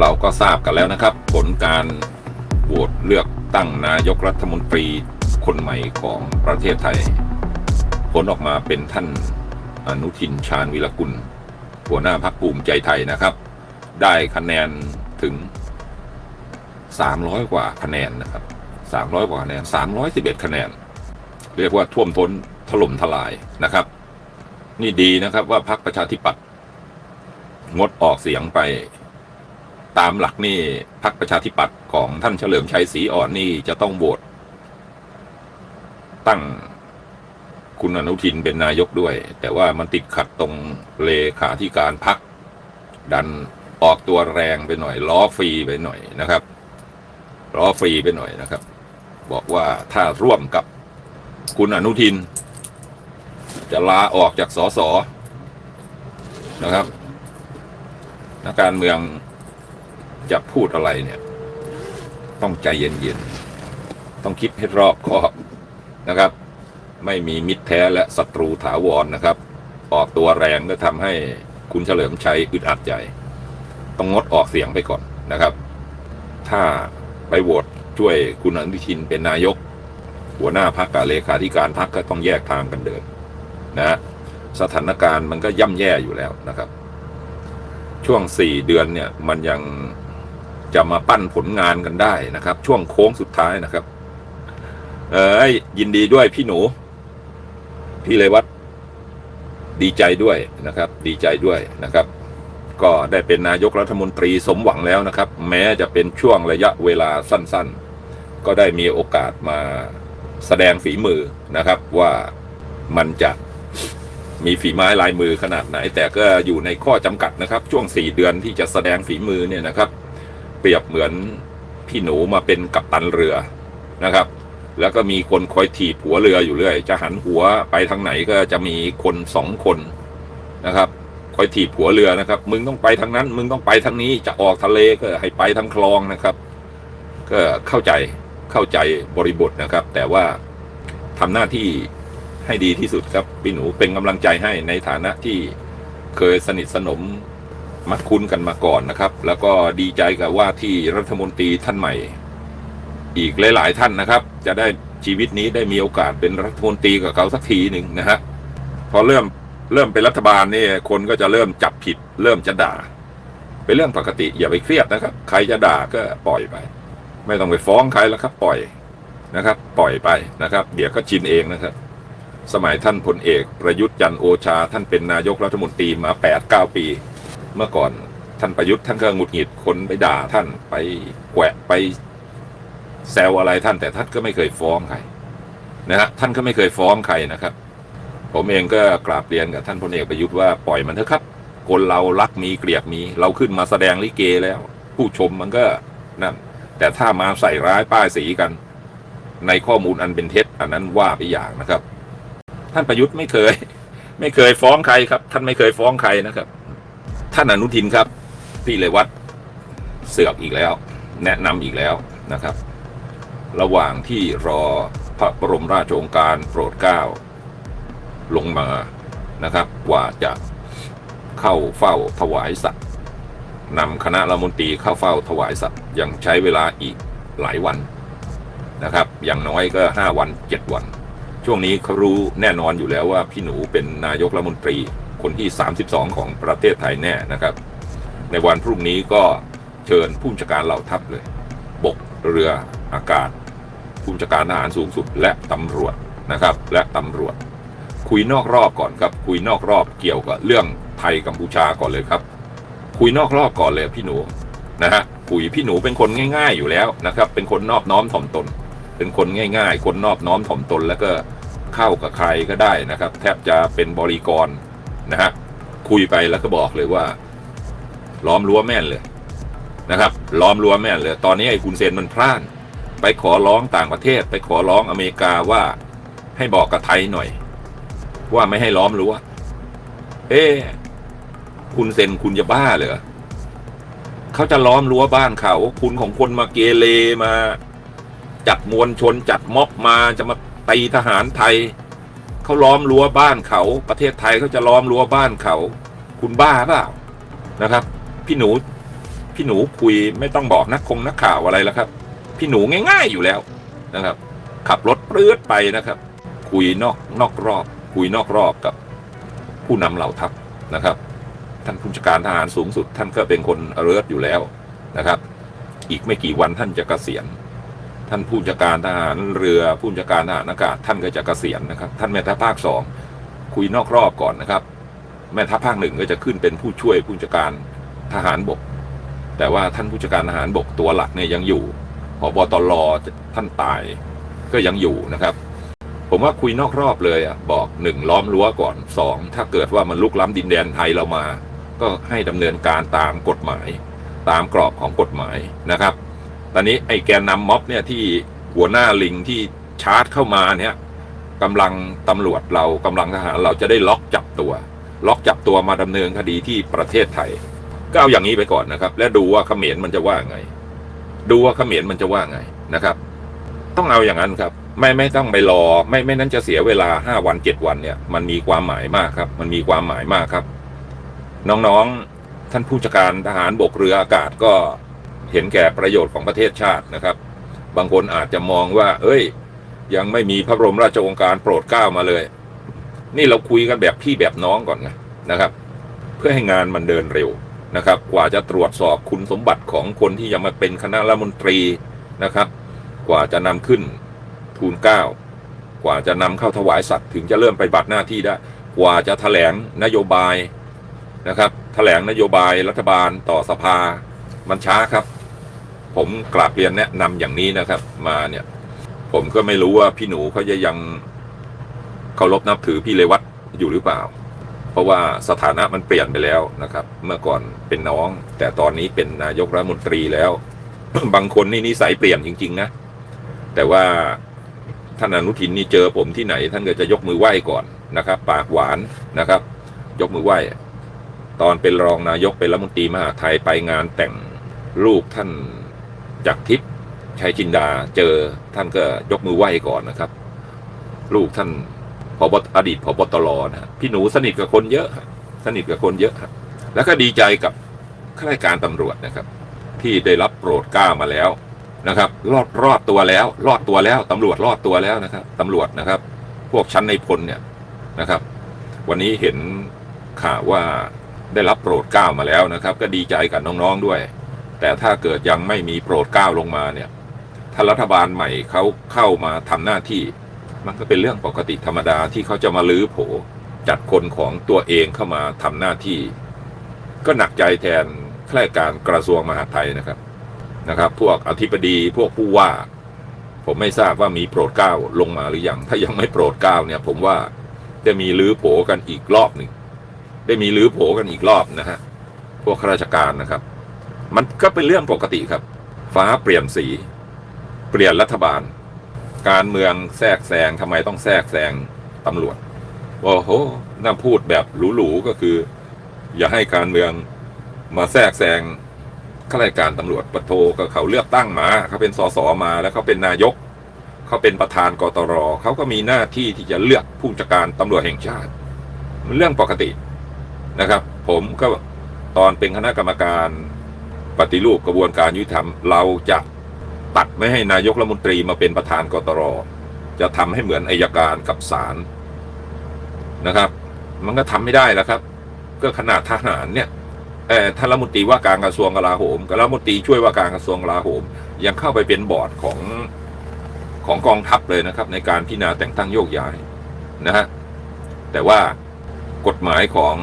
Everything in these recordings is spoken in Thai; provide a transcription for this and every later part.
เราก็ทราบกันแล้วนะครับ ผลการโหวตเลือกตั้งนายกรัฐมนตรีคนใหม่ของประเทศไทย ผลออกมาเป็นท่านอนุทินชาญวิรกุล หัวหน้าพักภูมิใจไทยนะครับ ได้คะแนนถึง 300 กว่าคะแนนนะครับ 300 กว่าคะแนน 311 คะแนน เรียกว่าท่วมท้นถล่มทลายนะครับ นี่ดีนะครับว่าพรรคประชาธิปัตย์งดออกเสียงไป ตามหลักนี่พรรคประชาธิปัตย์ของท่านเฉลิมชัยศรีอ่อนนี่จะต้องโหวตตั้งคุณอนุทินเป็นนายกด้วย แต่ว่ามันติดขัดตรงเลขาธิการพรรคดันออกตัวแรงไปหน่อย ล้อฟรีไปหน่อยนะครับล้อฟรีไปหน่อยนะครับ บอกว่าถ้าร่วมกับคุณอนุทิน จะลาออกจากสสนะครับนักการเมือง จะพูดอะไรเนี่ย ต้องใจเย็นๆ ต้องคิดให้รอบคอบนะครับ ไม่มีมิตรแท้และศัตรูถาวรนะครับ ออกตัวแรงก็ทำให้คุณเฉลิมชัยอึดอัดใจ ต้องงดออกเสียงไปก่อนนะครับ ถ้าไปโหวตช่วยคุณอนุทินเป็นนายก หัวหน้าพักกับเลขาธิการพักก็ต้องแยกทางกันเดินนะฮะสถานการณ์มันก็ย่ำแย่อยู่แล้วนะครับ ช่วงสี่เดือนเนี่ยมันยัง จะมาปั้นผลงานกันได้นะครับ ช่วงโค้งสุดท้ายนะครับ เอ้ยยินดีด้วยพี่หนู พี่เลวัตดีใจด้วยนะครับ ดีใจด้วยนะครับ ก็ได้เป็นนายกรัฐมนตรีสมหวังแล้วนะครับ แม้จะเป็นช่วงระยะเวลาสั้น ๆ ก็ได้มีโอกาสมาแสดงฝีมือนะครับว่ามันจะมีฝีไม้ลายมือขนาดไหน แต่ก็อยู่ในข้อจำกัดนะครับ ช่วงสี่เดือนที่จะแสดงฝีมือเนี่ยนะครับ เปรียบเหมือนพี่หนูมาเป็นกัปตันเรือนะครับ แล้วก็มีคนคอยถีบหัวเรืออยู่เรื่อย จะหันหัวไปทางไหนก็จะมีคนสองคนนะครับ คอยถีบหัวเรือนะครับ มึงต้องไปทางนั้น มึงต้องไปทางนี้จะออกทะเลก็ให้ไปทางคลองนะครับ ก็เข้าใจเข้าใจบริบทนะครับ แต่ว่าทำหน้าที่ให้ดีที่สุดครับ พี่หนูเป็นกำลังใจให้ในฐานะที่เคยสนิทสนม มักคุ้นกันมาก่อนนะครับ แล้วก็ดีใจกับว่าที่รัฐมนตรีท่านใหม่ อีกหลาย ๆ ท่านนะครับ จะได้ชีวิตนี้ได้มีโอกาสเป็นรัฐมนตรีกับเขาสักทีหนึ่งนะฮะพอเริ่มเริ่มเป็นรัฐบาลนี่คนก็จะเริ่มจับผิด เริ่มจะด่า เป็นเรื่องปกติอย่าไปเครียดนะครับ ใครจะด่าก็ปล่อยไป ไม่ต้องไปฟ้องใครแล้วครับ ปล่อยนะครับ ปล่อยไปนะครับ เดี๋ยวก็ชินเองนะครับ สมัยท่านพลเอกประยุทธ์จันทร์โอชา ท่านเป็นนายกรัฐมนตรีมาแปด เมื่อก่อนท่านประยุทธ์ท่านก็หงุดหงิดคนไปด่าท่านไปแกวะไปแซวอะไรท่านแต่ท่านก็ไม่เคยฟ้องใครนะฮะท่านก็ไม่เคยฟ้องใครนะครับ ผมเองก็กราบเรียนกับท่านพลเอกประยุทธ์ว่าปล่อยมันเถอะครับ คนเรารักมีเกลียดมี เราขึ้นมาแสดงลิเกแล้ว ผู้ชมมันก็นั่นแต่ถ้ามาใส่ร้ายป้ายสีกัน ในข้อมูลอันเป็นเท็จ อันนั้นว่าไปอย่างนะครับ ท่านประยุทธ์ไม่เคย ไม่เคยฟ้องใครครับ ท่านไม่เคยฟ้องใครนะครับ ท่านอนุทินครับ พี่เลวัตเสือกอีกแล้ว แนะนำอีกแล้วนะครับ ระหว่างที่รอพระบรมราชโองการโปรดเกล้าลงมานะครับกว่าจะเข้าเฝ้าถวายสัตว์นำคณะรัฐมนตรีเข้าเฝ้าถวายสัตว์ยังใช้เวลาอีกหลายวันนะครับ อย่างน้อยก็ห้าวันเจ็ดวัน ช่วงนี้เขารู้แน่นอนอยู่แล้วว่าพี่หนูเป็นนายกรัฐมนตรีคนที่ 32 ของประเทศไทยแน่นะครับ ในวันพรุ่งนี้ก็เชิญผู้บัญชาการเหล่าทัพเลย บกเรืออากาศ ผู้บัญชาการทหารสูงสุดและตำรวจนะครับ และตำรวจ คุยนอกรอบก่อนครับ คุยนอกรอบเกี่ยวกับเรื่องไทยกัมพูชาก่อนเลยครับ คุยนอกรอบก่อนเลยพี่หนูนะฮะคุยพี่หนูเป็นคนง่าย ๆอยู่แล้วนะครับ เป็นคนนอบน้อมถ่อมตน เป็นคนง่าย ๆ คนนอบน้อมถ่อมตนแล้วก็ เข้ากับใครก็ได้นะครับ แทบจะเป็นบริกรนะฮะคุยไปแล้วก็บอกเลยว่า ล้อมรั้วแม่นเลยนะครับ ล้อมรั้วแม่นเลย ตอนนี้ไอ้คุณเซนมันพลาดไปขอร้องต่างประเทศ ไปขอร้องอเมริกาว่าให้บอกกับไทยหน่อย ว่าไม่ให้ล้อมรั้วเอ๊คุณเซนคุณจะบ้าเหรอเขาจะล้อมรั้วบ้านเขา คุณของคนมาเกเรมา จัดมวลชนจัดม็อบมาจะมา ตีทหารไทยเขาล้อมรั้วบ้านเขา ประเทศไทยเขาจะล้อมรั้วบ้านเขา คุณบ้าเปล่านะครับ พี่หนูพี่หนูคุยไม่ต้องบอกนักคงนักข่าวอะไรแล้วครับ พี่หนูง่าย ๆอยู่แล้วนะครับ ขับรถปลื้ดไปนะครับ คุยนอกนอกรอบ คุยนอกรอบกับ ผู้นำเหล่าทัพนะครับ ท่านผู้จัดการทหารสูงสุด ท่านก็เป็นคนเริร์อยู่แล้วนะครับ อีกไม่กี่วันท่านจะเกษียณ ท่านผู้จัดการทหารเรือผู้จัดการทหารอากาศท่านก็จะเกษียณนะครับ ท่านแม่ทัพภาคสองคุยนอกรอบก่อนนะครับ แม่ทัพภาคหนึ่งก็จะขึ้นเป็นผู้ช่วยผู้จัดการทหารบก แต่ว่าท่านผู้จัดการทหารบกตัวหลักเนี่ยยังอยู่พบตรท่านตายก็ยังอยู่นะครับ ผมว่าคุยนอกรอบเลยอะบอกหนึ่งล้อมรั้วก่อนสองถ้าเกิดว่ามันลุกล้ำดินแดนไทยเรามา ก็ให้ดำเนินการตามกฎหมาย ตามกรอบของกฎหมายนะครับ ตอนนี้ไอ้แกนนำม็อบเนี่ยที่หัวหน้าลิงที่ชาร์จเข้ามาเนี่ยกำลังตำรวจเรากำลังทหารเราจะได้ล็อกจับตัว ล็อกจับตัวมาดำเนินคดีที่ประเทศไทย ก็เอาอย่างนี้ไปก่อนนะครับ และดูว่าเขมรมันจะว่าไง ดูว่าเขมรมันจะว่าไงนะครับ ต้องเอาอย่างนั้นครับ ไม่ไม่ต้องไปรอ ไม่ไม่นั้นจะเสียเวลาห้าวันเจ็ดวันเนี่ย มันมีความหมายมากครับ มันมีความหมายมากครับ น้องๆท่านผู้จัดการทหารบกเรืออากาศก็ เห็นแก่ประโยชน์ของประเทศชาตินะครับ บางคนอาจจะมองว่า เอ้ย ยังไม่มีพระบรมราชโองการโปรดเกล้ามาเลย นี่เราคุยกันแบบพี่แบบน้องก่อนนะนะครับ เพื่อให้งานมันเดินเร็วนะครับ กว่าจะตรวจสอบคุณสมบัติของคนที่จะมาเป็นคณะรัฐมนตรีนะครับ กว่าจะนำขึ้นทูลเกล้ากว่าจะนำเข้าถวายสัตว์ถึงจะเริ่มไปบัติหน้าที่ได้ กว่าจะแถลงนโยบายนะครับแถลงนโยบายรัฐบาลต่อสภามันช้าครับ ผมกราบเรียนแนะนำอย่างนี้นะครับ มาเนี่ย ผมก็ไม่รู้ว่าพี่หนูเขาจะยังเคารพนับถือพี่เลวัตอยู่หรือเปล่า เพราะว่าสถานะมันเปลี่ยนไปแล้วนะครับ เมื่อก่อนเป็นน้อง แต่ตอนนี้เป็นนายกรัฐมนตรีแล้ว บางคนนี่นิสัยเปลี่ยนจริง ๆ นะ แต่ว่าท่านอนุทินนี่เจอผมที่ไหน ท่านก็จะยกมือไหว้ก่อนนะครับ ปากหวานนะครับ ยกมือไหว้ตอนเป็นรองนายกเป็นรัฐมนตรีมหาไทยไปงานแต่งลูกท่าน จากทิพย์ชัยจินดาเจอท่านก็ยกมือไหว้ก่อนนะครับ ลูกท่านพบอดีตพบตรนะฮะพี่หนูสนิทกับคนเยอะ สนิทกับคนเยอะแล้วก็ดีใจกับข้าราชการตำรวจนะครับ ที่ได้รับโปรดเกล้ามาแล้วนะครับ รอดรอดตัวแล้ว รอดตัวแล้วตำรวจรอดตัวแล้วนะครับตำรวจนะครับ พวกชั้นในพลเนี่ยนะครับ วันนี้เห็นข่าวว่าได้รับโปรดเกล้ามาแล้วนะครับ ก็ดีใจกับน้องๆด้วย แต่ถ้าเกิดยังไม่มีโปรดเกล้าลงมาเนี่ยถ้ารัฐบาลใหม่เขาเข้ามาทำหน้าที่ มันก็เป็นเรื่องปกติธรรมดาที่เขาจะมาลื้อโผจัดคนของตัวเองเข้ามาทำหน้าที่ ก็หนักใจแทนข้าราชการกระทรวงมหาดไทยนะครับนะครับ พวกอธิบดีพวกผู้ว่า ผมไม่ทราบว่ามีโปรดเกล้าลงมาหรือยังถ้ายังไม่โปรดเกล้าเนี่ย ผมว่าจะมีลื้อโผกันอีกรอบหนึ่งได้มีลื้อโผกันอีกรอบนะฮะพวกข้าราชการนะครับ มันก็เป็นเรื่องปกติครับ ฟ้าเปลี่ยนสี เปลี่ยนรัฐบาล การเมืองแทรกแซงทำไมต้องแทรกแซงตำรวจโอ้โหน่าพูดแบบหรูๆก็คือ อย่าให้การเมืองมาแทรกแซงข้าราชการตำรวจปะโทก็เขาเลือกตั้งมาเขาเป็นสสมาแล้วเขาเป็นนายกเขาเป็นประธานกตรเขาก็มีหน้าที่ที่จะเลือกผู้จัดการตำรวจแห่งชาติ มันเรื่องปกตินะครับ ผมก็ตอนเป็นคณะกรรมการ ปฏิรูปกระบวนการยุติธรรม เราจะตัดไม่ให้นายกรัฐมนตรีมาเป็นประธานกตรจะทำให้เหมือนอายการกับศาลนะครับ มันก็ทำไม่ได้แล้วครับ ก็ขนาดทหารเนี่ยเออท่านรัฐมนตรีว่าการกระทรวงกลาโหมกับรัฐมนตรีช่วยว่าการกระทรวงกลาโหม ยังเข้าไปเป็นบอร์ดของของกองทัพเลยนะครับ ในการพิจารณาแต่งตั้งโยกย้ายนะฮะแต่ว่ากฎหมายของ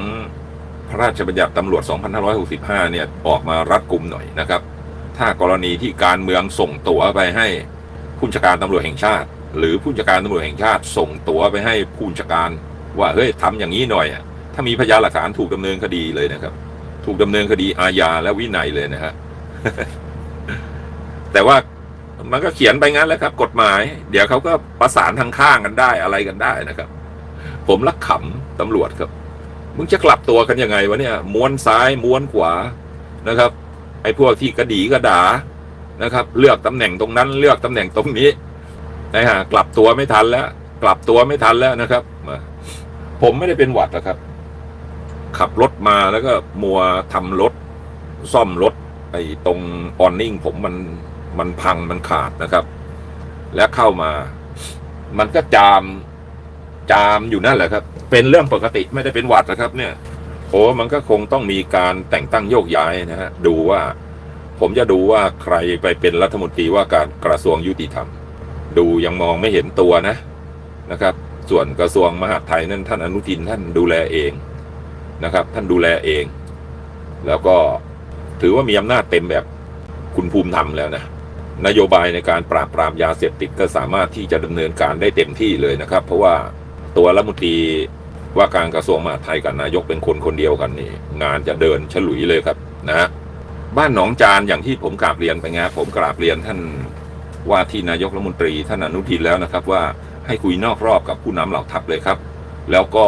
พระราชบัญญัติตำรวจ 2565 เนี่ย ออกมารัดกุมหน่อยนะครับ ถ้ากรณีที่การเมืองส่งตั๋วไปให้ผู้จัดการตำรวจแห่งชาติ หรือผู้จัดการตำรวจแห่งชาติ ส่งตั๋วไปให้ผู้จัดการ ว่าเฮ้ยทำอย่างนี้หน่อยอะถ้ามีพยานหลักฐานถูกดำเนินคดีเลยนะครับ ถูกดำเนินคดีอาญาและวินัยเลยนะฮะแต่ว่ามันก็เขียนไปงั้นแหล้วครับ กฎหมาย เดี๋ยวเขาก็ประสานทางข้างกันได้อะไรกันได้นะครับ ผมรักขำตำรวจครับ มึงจะกลับตัวกันยังไงวะเนี่ยม้วนซ้ายม้วนขวานะครับ ไอ้พวกที่กระดีกระดานะครับ เลือกตำแหน่งตรงนั้นเลือกตำแหน่งตรงนี้นะฮะกลับตัวไม่ทันแล้ว กลับตัวไม่ทันแล้วนะครับ ผมไม่ได้เป็นหวัดนะครับ ขับรถมาแล้วก็มัวทำรถ ซ่อมรถ ไอ้ตรงออนนิ่งผมมันมันพังมันขาดนะครับ และเข้ามา มันก็จาม จามอยู่นั่นแหละครับ เป็นเรื่องปกติไม่ได้เป็นหวัดนะครับ เนี่ยโอ้มันก็คงต้องมีการแต่งตั้งโยกย้ายนะฮะดูว่า ผมจะดูว่าใครไปเป็นรัฐมนตรีว่าการกระทรวงยุติธรรม ดูยังมองไม่เห็นตัวนะนะครับ ส่วนกระทรวงมหาดไทยนั่นท่านอนุทินท่านดูแลเองนะครับ ท่านดูแลเอง แล้วก็ถือว่ามีอำนาจเต็มแบบคุณภูมิธรรมแล้วนะนโยบายในการปราบปรามยาเสพติดก็สามารถที่จะดำเนินการได้เต็มที่เลยนะครับ เพราะว่า ตัวรัฐมนตรีว่าการกระทรวงมหาดไทยกับนายกเป็นคนคนเดียวกันนี่งานจะเดินฉลุยเลยครับนะฮะบ้านหนองจานอย่างที่ผมกราบเรียนไปไงผมกราบเรียนท่านว่าที่นายกรัฐมนตรีท่านอนุทินแล้วนะครับว่าให้คุยนอกรอบกับผู้นำเหล่าทัพเลยครับ แล้วก็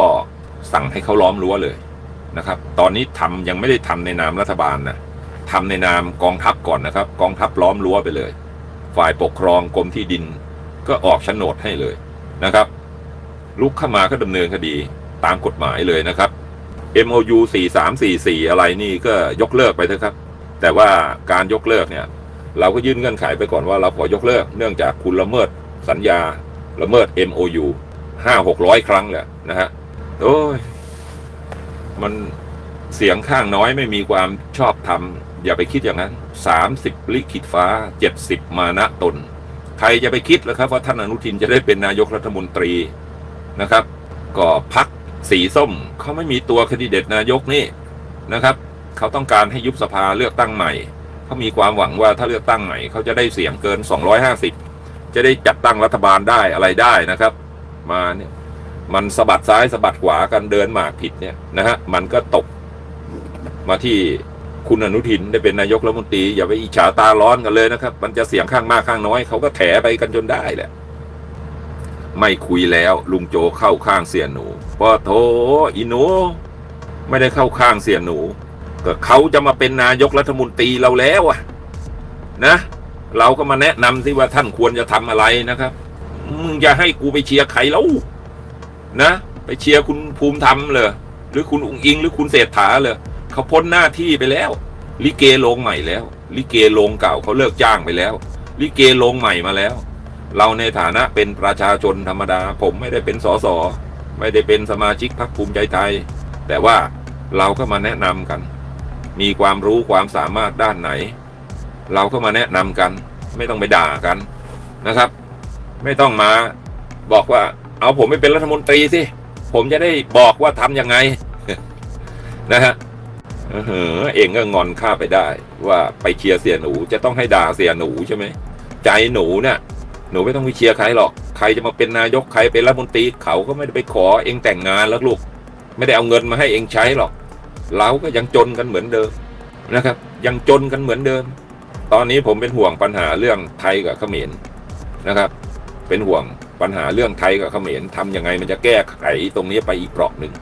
สั่งให้เขาล้อมรั้วเลยนะครับ ตอนนี้ทำยังไม่ได้ทำในนามรัฐบาลนะทำในนามกองทัพก่อนนะครับ กองทัพล้อมรั้วไปเลย ฝ่ายปกครองกรมที่ดินก็ออกโฉนดให้เลยนะครับ ลุกเข้ามาก็ดำเนินคดีตามกฎหมายเลยนะครับ MOU 4344 อะไรนี่ก็ยกเลิกไปเถอะครับ แต่ว่าการยกเลิกเนี่ย เราก็ยื่นเงื่อนไขไปก่อนว่าเราขอยกเลิก เนื่องจากคุณละเมิดสัญญาละเมิด MOU ห้าหกร้อยครั้งแหละนะฮะโอ้ยมันเสียงข้างน้อยไม่มีความชอบธรรม อย่าไปคิดอย่างนั้น30ลิขิตฟ้า70มานะตน ใครจะไปคิดแล้วครับว่าท่านอนุทินจะได้เป็นนายกรัฐมนตรี นะครับก็พักสีส้มเขาไม่มีตัวคดิเดตนายกนี่นะครับเขาต้องการให้ยุบสภาเลือกตั้งใหม่เขามีความหวังว่าถ้าเลือกตั้งใหม่เขาจะได้เสียงเกิน 250 จะได้จัดตั้งรัฐบาลได้อะไรได้นะครับ มาเนี่ยมันสะบัดซ้ายสะบัดขวากันเดินหมากผิดเนี่ยนะฮะมันก็ตกมาที่คุณอนุทินได้เป็นนายกรัฐมนตรีอย่าไปอิจฉาตาร้อนกันเลยนะครับ มันจะเสียงข้างมากข้างน้อยเขาก็แถไปกันจนได้แหละ ไม่คุยแล้วลุงโจเข้าข้างเสียหนูปะโถอีหนู ไม่ได้เข้าข้างเสียหนู ก็เขาจะมาเป็นนายกรัฐมนตรีเราแล้วอะนะ เราก็มาแนะนำที่ว่าท่านควรจะทำอะไรนะครับมึงจะให้กูไปเชียร์ใครแล้วนะ ไปเชียร์คุณภูมิธรรมเลยหรือคุณอุงอิง หรือคุณเศรษฐาเลยเขาพ้นหน้าที่ไปแล้ว ลิเกโรงใหม่แล้ว ลิเกโรงเก่าเขาเลิกจ้างไปแล้ว ลิเกโรงใหม่มาแล้ว เราในฐานะเป็นประชาชนธรรมดา ผมไม่ได้เป็นสสไม่ได้เป็นสมาชิกพรรคภูมิใจไทย แต่ว่าเราก็มาแนะนำกัน มีความรู้ความสามารถด้านไหน เราก็มาแนะนำกัน ไม่ต้องไปด่ากันนะครับ ไม่ต้องมาบอกว่า เอาผมไปเป็นรัฐมนตรีสิผมจะได้บอกว่าทำยังไงนะฮะเออเองก็งอนข้าไปได้ ว่าไปเชียร์เสียหนูจะต้องให้ด่าเสียหนูใช่ไหมใจหนูเนี่ย หนูไม่ต้องไปเชียร์ใครหรอก ใครจะมาเป็นนายกใครเป็นรัฐมนตรีเขาก็ไม่ได้ไปขอเองแต่งงานแล้วลูก ไม่ได้เอาเงินมาให้เองใช้หรอก เราก็ยังจนกันเหมือนเดิมนะครับ ยังจนกันเหมือนเดิม ตอนนี้ผมเป็นห่วงปัญหาเรื่องไทยกับเขมรนะครับ เป็นห่วงปัญหาเรื่องไทยกับเขมรทำยังไงมันจะแก้ไขตรงนี้ไปอีกเปราะหนึ่ง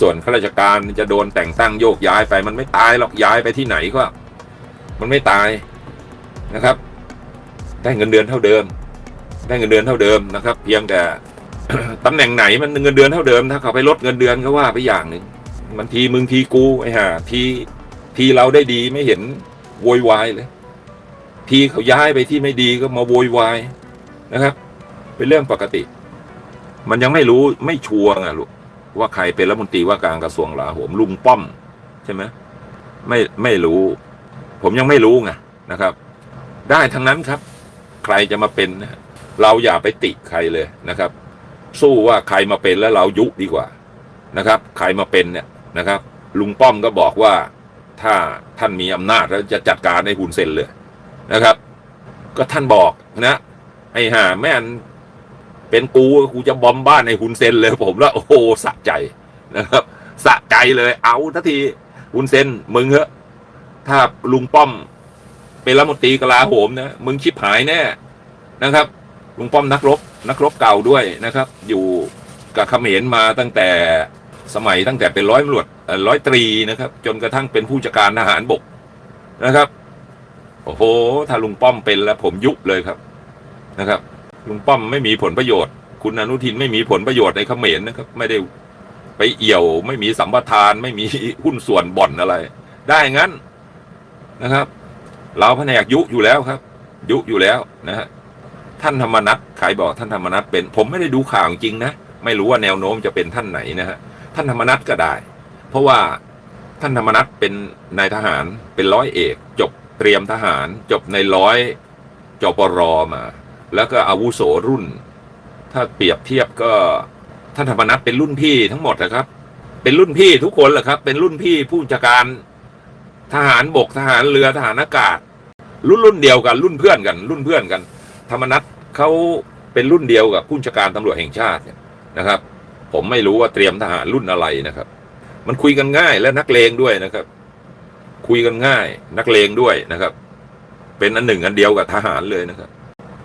ส่วนข้าราชการจะโดนแต่งตั้งโยกย้ายไป มันไม่ตายหรอกย้ายไปที่ไหนก็ มันไม่ตายนะครับ ได้เงินเดือนเท่าเดิม ได้เงินเดือนเท่าเดิมนะครับ เพียงแต่ตำแหน่งไหนมันเงินเดือนเท่าเดิมถ้าเขาไปลดเงินเดือนก็ว่าไปอย่างหนึ่งมันทีมึงทีกูไอ้ห่าทีทีเราได้ดีไม่เห็นโวยวายเลย ทีเขาย้ายไปที่ไม่ดีก็มาโวยวายนะครับ เป็นเรื่องปกติ มันยังไม่รู้ไม่ชัวร์ไงลูกว่าใครเป็นรัฐมนตรีว่าการกระทรวงหลาโหมลุงป้อม ใช่ไหมไม่ไม่รู้ ผมยังไม่รู้ไงนะครับ ได้ทั้งนั้นครับ ใครจะมาเป็นนะ เราอย่าไปติใครเลยนะครับ สู้ว่าใครมาเป็นแล้วเรายุดีกว่านะครับ ใครมาเป็นเนี่ยนะครับ ลุงป้อมก็บอกว่าถ้าท่านมีอำนาจแล้วจะจัดการในหุ่นเซนเลยนะครับ ก็ท่านบอกนะไอ้ห่าแม่นเป็นกูกูจะบอมบ้านในฮุนเซนเลยผมแล้วโอ้โหสะใจนะครับสะใจเลยเอาทันทีฮุนเซนมึงเหอะถ้าลุงป้อม เป็นรัฐมนตรีกลาโหมนะมึงชิบหายแน่นะครับ ลุงป้อมนักรบนักรบเก่าด้วยนะครับ อยู่กับเขมรมาตั้งแต่สมัยตั้งแต่เป็นร้อยตำรวจร้อยตรีนะครับ จนกระทั่งเป็นผู้จัดการทหารบกนะครับ โอ้โห ถ้าลุงป้อมเป็นแล้วผมยุบเลยครับนะครับ ลุงป้อมไม่มีผลประโยชน์ คุณอนุทินไม่มีผลประโยชน์ในเขมรนะครับ ไม่ได้ไปเอี่ยว ไม่มีสัมปทาน ไม่มีหุ้นส่วนบ่อนอะไร ได้งั้นนะครับ เราแผนกยุอยู่แล้วครับ ยุอยู่แล้วนะฮะ ท่านธรรมนัฐใครบอกท่านธรรมนัฐเป็น ผมไม่ได้ดูข่าวจริงนะ ไม่รู้ว่าแนวโน้มจะเป็นท่านไหนนะฮะ ท่านธรรมนัฐก็ได้ เพราะว่าท่านธรรมนัฐเป็นนายทหารเป็นร้อยเอก จบเตรียมทหาร จบในร้อยจปรมา แล้วก็อาวุโสรุ่น ถ้าเปรียบเทียบก็ท่านธรรมนัฐเป็นรุ่นพี่ทั้งหมดนะครับ เป็นรุ่นพี่ทุกคนแหละครับ เป็นรุ่นพี่ผู้จัดการทหารบกทหารเรือทหารอากาศ รุ่นรุ่นเดียวกันรุ่นเพื่อนกัน รุ่นเพื่อนกัน ธรรมนัฐเขาเป็นรุ่นเดียวกับผู้จัดการตำรวจแห่งชาตินะครับ ผมไม่รู้ว่าเตรียมทหารรุ่นอะไรนะครับ มันคุยกันง่ายและนักเลงด้วยนะครับ คุยกันง่าย นักเลงด้วยนะครับ เป็นอันหนึ่งอันเดียวกับทหารเลยนะครับ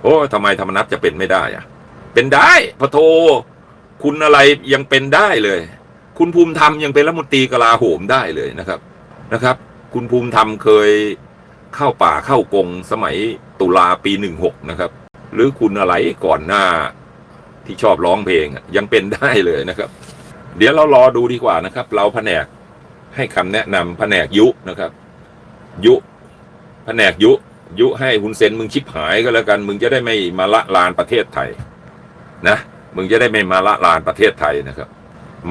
โอ้ทำไมธรรมนัฐจะเป็นไม่ได้อะเป็นได้พะโทคุณอะไรยังเป็นได้เลย คุณภูมิธรรมยังเป็นรัฐมนตรีกลาโหมได้เลยนะครับนะครับ คุณภูมิธรรมเคย เข้าป่าเข้ากงสมัยตุลาปีหนึ่งหกนะครับ หรือคุณอะไรก่อนหน้าที่ชอบร้องเพลงยังเป็นได้เลยนะครับ เดี๋ยวเรารอดูดีกว่านะครับ เราแผนกให้คำแนะนำแผนกยุนะครับ ยุแผนกยุ ยุให้ฮุนเซนมึงชิบหายก็แล้วกัน มึงจะได้ไม่มาละลานประเทศไทยนะมึงจะได้ไม่มาละลานประเทศไทยนะครับ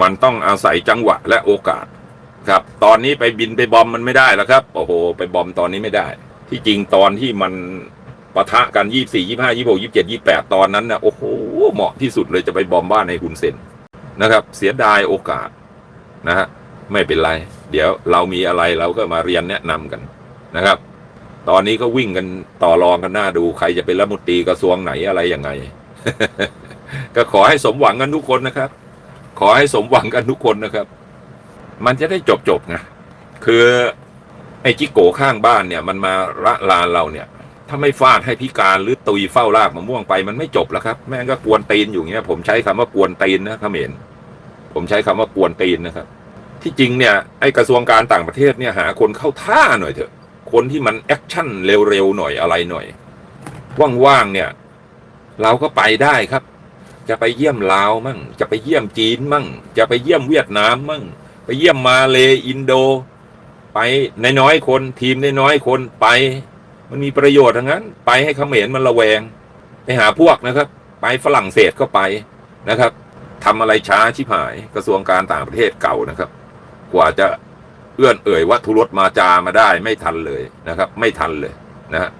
มันต้องอาศัยจังหวะและโอกาส ครับ ตอนนี้ไปบินไปบอมมันไม่ได้แล้วครับโอ้โหไปบอมตอนนี้ไม่ได้ ที่จริงตอนที่มันปะทะกันยี่สี่ยี่ห้ายี่หกยี่เจ็ดยี่แปดตอนนั้นนะโอ้โหเหมาะที่สุดเลยจะไปบอมบ้านในฮุนเซนนะครับ เสียดายโอกาสนะฮะไม่เป็นไร เดี๋ยวเรามีอะไรเราก็มาเรียนแนะนำกันนะครับ ตอนนี้ก็วิ่งกันต่อรองกันหน้าดูใครจะเป็นรัฐมนตรีกระทรวงไหนอะไรยังไง ก็ขอให้สมหวังกันทุกคนนะครับ ขอให้สมหวังกันทุกคนนะครับ มันจะได้จบจบไงคือไอ้จิโกข้างบ้านเนี่ย มันมาละลานเราเนี่ย ถ้าไม่ฟาดให้พิการหรือตุยเฝ้ารากมะม่วงไปมันไม่จบแล้วครับ แม่งก็กวนตีนอยู่เงี้ย ผมใช้คำว่ากวนตีนนะเขมรผมใช้คำว่ากวนตีนนะครับ ที่จริงเนี่ยไอ้กระทรวงการต่างประเทศเนี่ยหาคนเข้าท่าหน่อยเถอะ คนที่มันแอคชั่นเร็วๆหน่อยอะไรหน่อยว่างๆเนี่ย เราก็ไปได้ครับ จะไปเยี่ยมลาวมั่ง จะไปเยี่ยมจีนมั่ง จะไปเยี่ยมเวียดนามมั่ง ไปเยี่ยมมาเลอินโด ไปในน้อยคนทีมในน้อยคนไป มันมีประโยชน์ทั้งนั้น ไปให้เขมรมันระแวง ไปหาพวกนะครับ ไปฝรั่งเศสก็ไปนะครับทำอะไรช้าชิบหายกระทรวงการต่างประเทศเก่านะครับ กว่าจะเอื้อนเอ่ยวัตถุรสมาจามาได้ไม่ทันเลยนะครับ ไม่ทันเลยนะฮะ